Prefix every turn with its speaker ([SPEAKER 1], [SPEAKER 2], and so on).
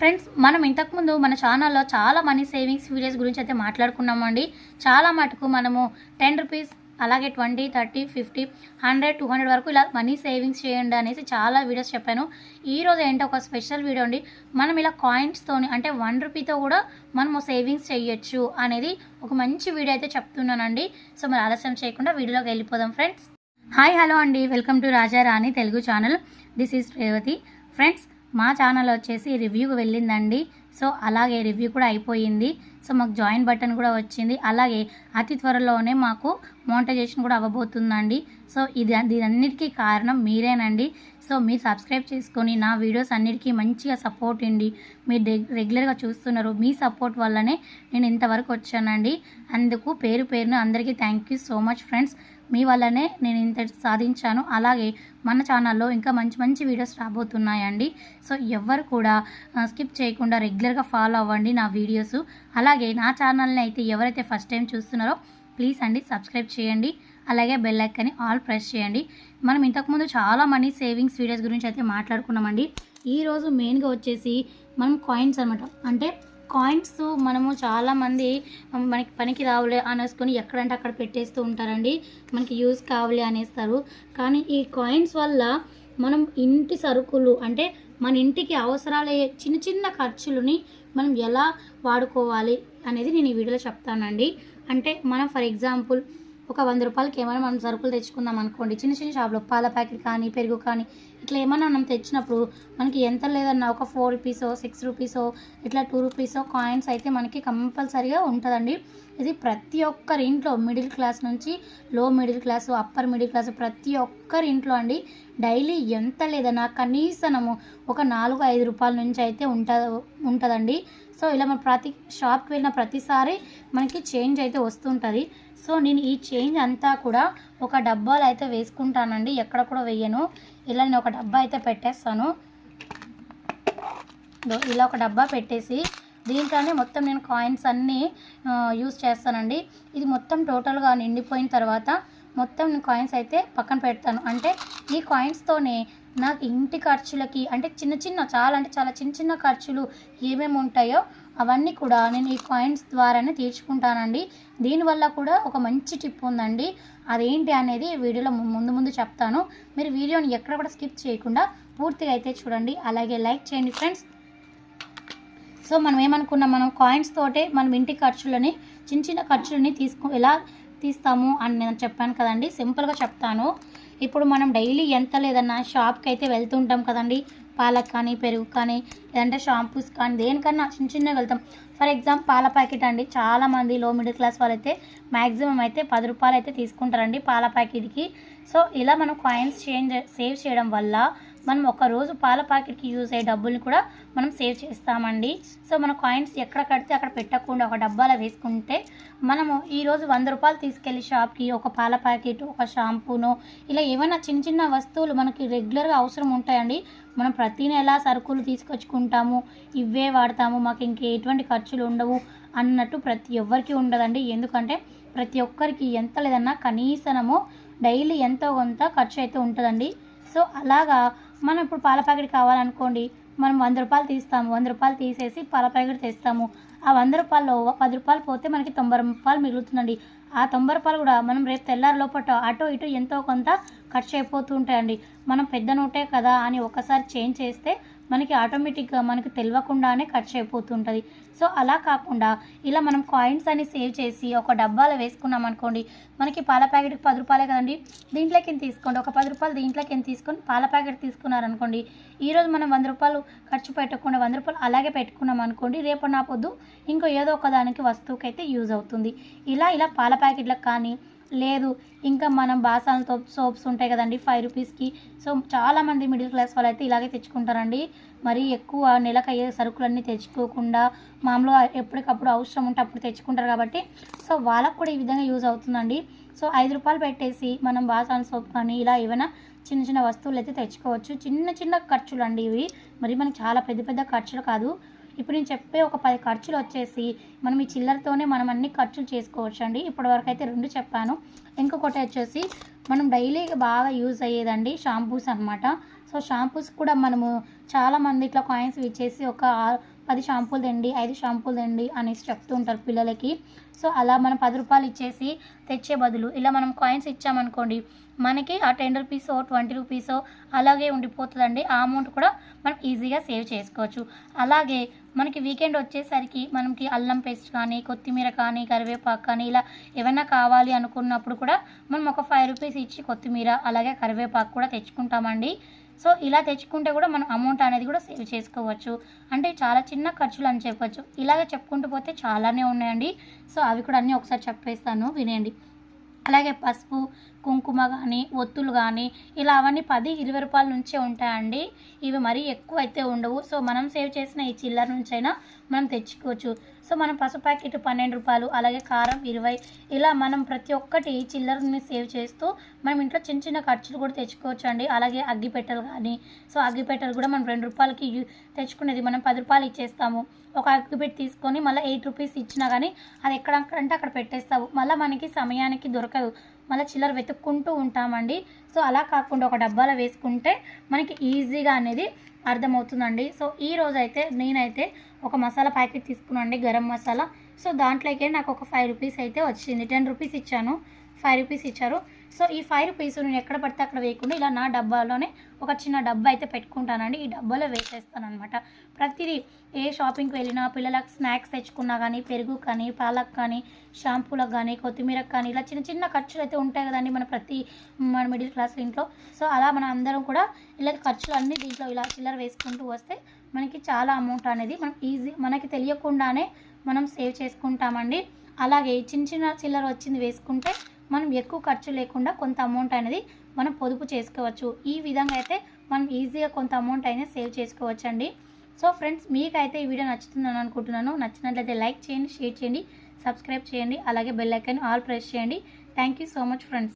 [SPEAKER 1] Friends మనం ఇంతకుముందు మన ఛానల్లో చాలా మనీ సేవింగ్స్ వీడియోస్ గురించి అయితే మాట్లాడుకున్నామండి. చాలా మటుకు మనము టెన్ రూపీస్ అలాగే twenty thirty fifty hundred two hundred వరకు ఇలా మనీ సేవింగ్స్ చేయండి అనేసి చాలా వీడియోస్ చెప్పాను. ఈరోజు ఏంటో ఒక స్పెషల్ వీడియో అండి. మనం ఇలా కాయిన్స్తో అంటే వన్ రూపీతో కూడా మనము సేవింగ్స్ చేయొచ్చు అనేది ఒక మంచి వీడియో అయితే చెప్తున్నానండి. సో మరి ఆలస్యం చేయకుండా వీడియోలోకి వెళ్ళిపోదాం ఫ్రెండ్స్. హాయ్ హలో అండి. Welcome to Raja Rani Telugu channel. This is Revathi. Friends మా ఛానల్ వచ్చేసి రివ్యూకి వెళ్ళిందండి. సో అలాగే రివ్యూ కూడా అయిపోయింది. సో మాకు జాయిన్ బటన్ కూడా వచ్చింది. అలాగే అతి త్వరలోనే మాకు మోనిటైజేషన్ కూడా అవ్వబోతుందండి. సో ఇది దీనన్నిటికీ కారణం మీరేనండి. సో మీరు సబ్స్క్రైబ్ చేసుకొని నా వీడియోస్ అన్నిటికీ మంచిగా సపోర్ట్ ఇండి మీరు రెగ్యులర్గా చూస్తున్నారు. మీ సపోర్ట్ వల్లనే నేను ఇంతవరకు వచ్చానండి. అందుకు పేరు పేరున అందరికీ thank you so much friends మీ వల్లనే నేను ఇంత సాధించాను. అలాగే మన ఛానల్లో ఇంకా మంచి మంచి వీడియోస్ రాబోతున్నాయండి. సో ఎవ్వరు కూడా స్కిప్ చేయకుండా రెగ్యులర్గా ఫాలో అవ్వండి నా వీడియోస్. అలాగే నా ఛానల్ని అయితే ఎవరైతే ఫస్ట్ టైం చూస్తున్నారో ప్లీజ్ అండి సబ్స్క్రైబ్ చేయండి. అలాగే బెల్ ఐక్కని ఆల్ ప్రెస్ చేయండి. మనం ఇంతకుముందు చాలా మనీ సేవింగ్స్ వీడియోస్ గురించి అయితే మాట్లాడుకున్నామండి. ఈరోజు మెయిన్గా వచ్చేసి మనం కాయిన్స్ అనమాట అంటే కాయిన్స్ మనము చాలామంది మనకి పనికి రావులే అనేసుకొని ఎక్కడంటే అక్కడ పెట్టేస్తూ ఉంటారండి. మనకి యూజ్ కావాలి అనేస్తారు. కానీ ఈ కాయిన్స్ వల్ల మనం ఇంటి సరుకులు అంటే మన ఇంటికి అవసరాలయ్యే చిన్న చిన్న ఖర్చులని మనం ఎలా వాడుకోవాలి అనేది నేను ఈ వీడియోలో చెప్తానండి. అంటే మనం ఫర్ ఎగ్జాంపుల్ ఒక వంద రూపాయలకి ఏమైనా మనం సరుకులు తెచ్చుకుందాం అనుకోండి. చిన్న చిన్న షాపులో పాల ప్యాకెట్ కానీ పెరుగు కానీ ఇట్లా ఏమైనా మనం తెచ్చినప్పుడు మనకి ఎంత లేదన్నా ఒక ఫోర్ రూపీసో సిక్స్ రూపీసో ఇట్లా టూ రూపీసో కాయిన్స్ అయితే మనకి కంపల్సరీగా ఉంటుందండి. ఇది ప్రతి ఒక్కరి ఇంట్లో మిడిల్ క్లాస్ నుంచి low middle class upper middle class ప్రతి ఒక్కరి ఇంట్లో అండి డైలీ ఎంత లేదన్నా కనీసము ఒక నాలుగు ఐదు రూపాయల నుంచి అయితే ఉంట ఉంటుందండి. సో ఇలా మనం ప్రతి షాప్కి వెళ్ళిన ప్రతిసారి మనకి చేంజ్ అయితే వస్తుంటుంది. సో నేను ఈ చేంజ్ అంతా కూడా ఒక డబ్బాలో అయితే వేసుకుంటానండి. ఎక్కడ కూడా వేయను. ఇలా నేను ఒక డబ్బా అయితే పెట్టేస్తాను. ఇలా ఒక డబ్బా పెట్టేసి దీంట్లోనే మొత్తం నేను కాయిన్స్ అన్నీ యూస్ చేస్తానండి. ఇది మొత్తం టోటల్గా నిండిపోయిన తర్వాత మొత్తం నేను కాయిన్స్ అయితే పక్కన పెడతాను. అంటే ఈ కాయిన్స్తోనే నాకు ఇంటి ఖర్చులకి అంటే చిన్న చిన్న చాలా అంటే చాలా చిన్న చిన్న ఖర్చులు ఏమేమి ఉంటాయో అవన్నీ కూడా నేను ఈ కాయిన్స్ ద్వారానే తీర్చుకుంటానండి. దీనివల్ల కూడా ఒక మంచి టిప్ ఉందండి. అదేంటి అనేది వీడియోలో ము- ముందు ముందు చెప్తాను. మీరు వీడియోని ఎక్కడ కూడా స్కిప్ చేయకుండా పూర్తిగా అయితే చూడండి. అలాగే లైక్ చేయండి ఫ్రెండ్స్. సో మనం ఏమనుకున్నాం? మనం కాయిన్స్ తోటే మనం ఇంటి ఖర్చులని చిన్న చిన్న ఖర్చులని తీసుకు ఎలా తీస్తాము అని నేను చెప్పాను కదండి. సింపుల్గా చెప్తాను. ఇప్పుడు మనం డైలీ ఎంత లేదన్నా షాప్కి అయితే వెళ్తుంటాం కదండి. పాలకు కానీ పెరుగు కానీ లేదంటే షాంపూస్ కానీ దేనికన్నా చిన్న చిన్నగా వెళ్తాం. ఫర్ ఎగ్జాంపుల్ పాల ప్యాకెట్ అండి. చాలామంది లో మిడిల్ క్లాస్ వాళ్ళైతే మ్యాక్సిమం అయితే పది రూపాయలు అయితే తీసుకుంటారండి పాల ప్యాకెట్కి. సో ఇలా మనం కాయిన్స్ చేంజ్ సేవ్ చేయడం వల్ల మనం ఒక రోజు పాల ప్యాకెట్కి యూజ్ అయ్యే డబ్బుల్ని కూడా మనం సేవ్ చేస్తామండి. సో మన కాయిన్స్ ఎక్కడ కడితే అక్కడ పెట్టకుండా ఒక డబ్బాలో వేసుకుంటే మనము ఈరోజు వంద రూపాయలు తీసుకెళ్ళి షాప్కి ఒక పాల ప్యాకెట్ ఒక షాంపూనో ఇలా ఏమైనా చిన్న చిన్న వస్తువులు మనకి రెగ్యులర్గా అవసరం ఉంటాయండి. మనం ప్రతి నెల సరుకులు తీసుకొచ్చుకుంటాము ఇవే వాడతాము మాకు ఇంక ఎటువంటి ఖర్చులు ఉండవు అన్నట్టు ప్రతి ఎవ్వరికి ఉండదండి. ఎందుకంటే ప్రతి ఒక్కరికి ఎంత లేదన్నా కనీసనము డైలీ ఎంతో కొంత ఖర్చు అయితే ఉంటుందండి. సో అలాగా మనం ఇప్పుడు పాల ప్యాకెట్ కావాలనుకోండి మనం వంద రూపాయలు తీస్తాము వంద రూపాయలు తీసేసి పాల ప్యాకెట్ తెస్తాము. ఆ వంద రూపాయల్లో పది రూపాయలు పోతే మనకి తొంభై రూపాయలు మిగులుతుందండి. ఆ తొంభై రూపాయలు కూడా మనం రేపు తెల్లారి లోపల అటు ఇటు ఎంతో కొంత ఖర్చు అయిపోతూ ఉంటాయండి. మనం పెద్ద నోటే కదా అని ఒకసారి చేంజ్ చేస్తే మనకి ఆటోమేటిక్గా మనకు తెలియకుండానే ఖర్చు అయిపోతుంటుంది సో అలా కాకుండా ఇలా మనం కాయిన్స్ అని సేవ్ చేసి ఒక డబ్బాలో వేసుకున్నాం అనుకోండి మనకి పాల ప్యాకెట్కి పది రూపాయలే కదండి. దీంట్లోకి ఎంత తీసుకోండి? ఒక పది రూపాయలు దీంట్లోకి ఎంత తీసుకొని పాల ప్యాకెట్ తీసుకున్నారనుకోండి ఈరోజు మనం వంద రూపాయలు ఖర్చు పెట్టకుండా వంద రూపాయలు అలాగే పెట్టుకున్నాం అనుకోండి రేపు నా పొద్దు ఇంకో ఏదో ఒక దానికి వస్తువుకైతే యూజ్ అవుతుంది. ఇలా ఇలా పాల ప్యాకెట్లకు కానీ లేదు. ఇంకా మనం బాసాలతో సోప్స్ ఉంటాయి కదండి ఫైవ్ రూపీస్కి సో చాలామంది మిడిల్ క్లాస్ వాళ్ళు అయితే ఇలాగే తెచ్చుకుంటారండి. మరి ఎక్కువ నెలకు అయ్యే సరుకులన్నీ తెచ్చుకోకుండా మామూలుగా ఎప్పటికప్పుడు అవసరం ఉంటే అప్పుడు తెచ్చుకుంటారు కాబట్టి. సో వాళ్ళకు కూడా ఈ విధంగా యూజ్ అవుతుందండి. సో ఐదు రూపాయలు పెట్టేసి మనం బాసాల సోప్ కానీ ఇలా ఏమైనా చిన్న చిన్న వస్తువులు అయితే తెచ్చుకోవచ్చు. చిన్న చిన్న ఖర్చులు అండి ఇవి. మరి మనకి చాలా పెద్ద పెద్ద ఖర్చులు కాదు. ఇప్పుడు నేను చెప్పే ఒక పది ఖర్చులు వచ్చేసి మనం ఈ చిల్లరతోనే మనం అన్ని ఖర్చులు చేసుకోవచ్చు అండి ఇప్పటివరకు అయితే రెండు చెప్పాను. ఇంకొకటి వచ్చేసి మనం డైలీ బాగా యూజ్ అయ్యేదండి షాంపూస్ అనమాట సో షాంపూస్ కూడా మనము చాలామంది ఇట్లా కాయిన్స్ ఇచ్చేసి ఒక పది షాంపూలు తెండి ఐదు షాంపూలు తెండి అనేసి చెప్తూ ఉంటారు పిల్లలకి. సో అలా మనం పది రూపాయలు ఇచ్చేసి తెచ్చే బదులు ఇలా మనం కాయిన్స్ ఇచ్చామనుకోండి మనకి ఆ టెన్ రూపీసో ట్వంటీ రూపీసో అలాగే ఉండిపోతుందండి. ఆ అమౌంట్ కూడా మనం ఈజీగా సేవ్ చేసుకోవచ్చు. అలాగే మనకి వీకెండ్ వచ్చేసరికి మనకి అల్లం పేస్ట్ కానీ కొత్తిమీర కానీ కరివేపాకు కానీ ఇలా ఏమైనా కావాలి అనుకున్నప్పుడు కూడా మనం ఒక ఫైవ్ రూపీస్ ఇచ్చి కొత్తిమీర అలాగే కరివేపాకు కూడా తెచ్చుకుంటామండి. సో ఇలా తెచ్చుకుంటే కూడా మనం అమౌంట్ అనేది కూడా సేవ్ చేసుకోవచ్చు. అంటే చాలా చిన్న ఖర్చులు అని చెప్పొచ్చు. ఇలాగ చెప్పుకుంటూ పోతే చాలానే ఉన్నాయండి. సో అవి కూడా అన్నీ ఒకసారి చెప్పేస్తాను. వినేయండి అలాగే పసుపు కుంకుమ కానీ ఒత్తులు కానీ ఇలా అవన్నీ పది ఇరవై రూపాయల నుంచే ఉంటాయండి. ఇవి మరీ ఎక్కువ అయితే ఉండవు. సో మనం సేవ్ చేసిన ఈ చిల్లర నుంచైనా మనం తెచ్చుకోవచ్చు. సో మనం పసుపు ప్యాకెట్ పన్నెండు రూపాయలు అలాగే కారం ఇరవై. ఇలా మనం ప్రతి ఒక్కటి చిల్లరని సేవ్ చేస్తూ మనం ఇంట్లో చిన్న చిన్న ఖర్చులు కూడా తెచ్చుకోవచ్చు అండి అలాగే అగ్గిపెట్టెలు కానీ సో అగ్గిపెట్టెలు కూడా మనం రెండు రూపాయలకి తెచ్చుకునేది మనం పది రూపాయలు ఇచ్చేస్తాము. ఒక అగ్గిపెట్టి తీసుకొని మళ్ళీ ఎయిట్ రూపీస్ ఇచ్చినా కానీ అది ఎక్కడంటే అక్కడ పెట్టేస్తాము మళ్ళీ మనకి సమయానికి దొరకదు. మళ్ళీ చిల్లర వెతుక్కుంటూ ఉంటామండి. సో అలా కాకుండా ఒక డబ్బాలో వేసుకుంటే మనకి ఈజీగా అనేది అర్థమవుతుందండి. సో ఈ రోజైతే నేనైతే ఒక మసాలా ప్యాకెట్ తీసుకున్నాండి గరం మసాలా. సో దాంట్లోకి నాకు ఒక ఫైవ్ రూపీస్ అయితే వచ్చింది. టెన్ రూపీస్ ఇచ్చాను. ఫైవ్ రూపీస్ ఇచ్చారు. సో ఈ ఫైవ్ రూపీస్ నేను ఎక్కడ పడితే అక్కడ వేయకుండా ఇలా నా డబ్బాలోనే ఒక చిన్న డబ్బా అయితే పెట్టుకుంటానండి. ఈ డబ్బాలో వేసేస్తాను అనమాట ప్రతిదీ ఏ షాపింగ్కి వెళ్ళినా పిల్లలకు స్నాక్స్ తెచ్చుకున్నా కానీ పెరుగు కానీ పాలకు కానీ షాంపూలకు కానీ కొత్తిమీరకు కానీ ఇలా చిన్న చిన్న ఖర్చులు అయితే ఉంటాయి కదండి మన ప్రతి మన మిడిల్ క్లాస్ ఇంట్లో. సో అలా మనం అందరం కూడా ఇలా ఖర్చులు అన్నీ దీంట్లో ఇలా చిల్లర వేసుకుంటూ వస్తే మనకి చాలా అమౌంట్ అనేది మనం ఈజీ మనకి తెలియకుండానే మనం సేవ్ చేసుకుంటామండి. అలాగే చిన్న చిన్న చిల్లర వచ్చింది వేసుకుంటే మనం ఎక్కువ ఖర్చు లేకుండా కొంత అమౌంట్ అనేది మనం పొదుపు చేసుకోవచ్చు. ఈ విధంగా అయితే మనం ఈజీగా కొంత అమౌంట్ అయినా సేవ్ చేసుకోవచ్చు అండి సో ఫ్రెండ్స్ మీకైతే ఈ వీడియో నచ్చుతుందని అనుకుంటున్నాను. నచ్చినట్లయితే లైక్ చేయండి షేర్ చేయండి సబ్స్క్రైబ్ చేయండి అలాగే బెల్ ఐకాన్ ఆల్ ప్రెస్ చేయండి. Thank you so much friends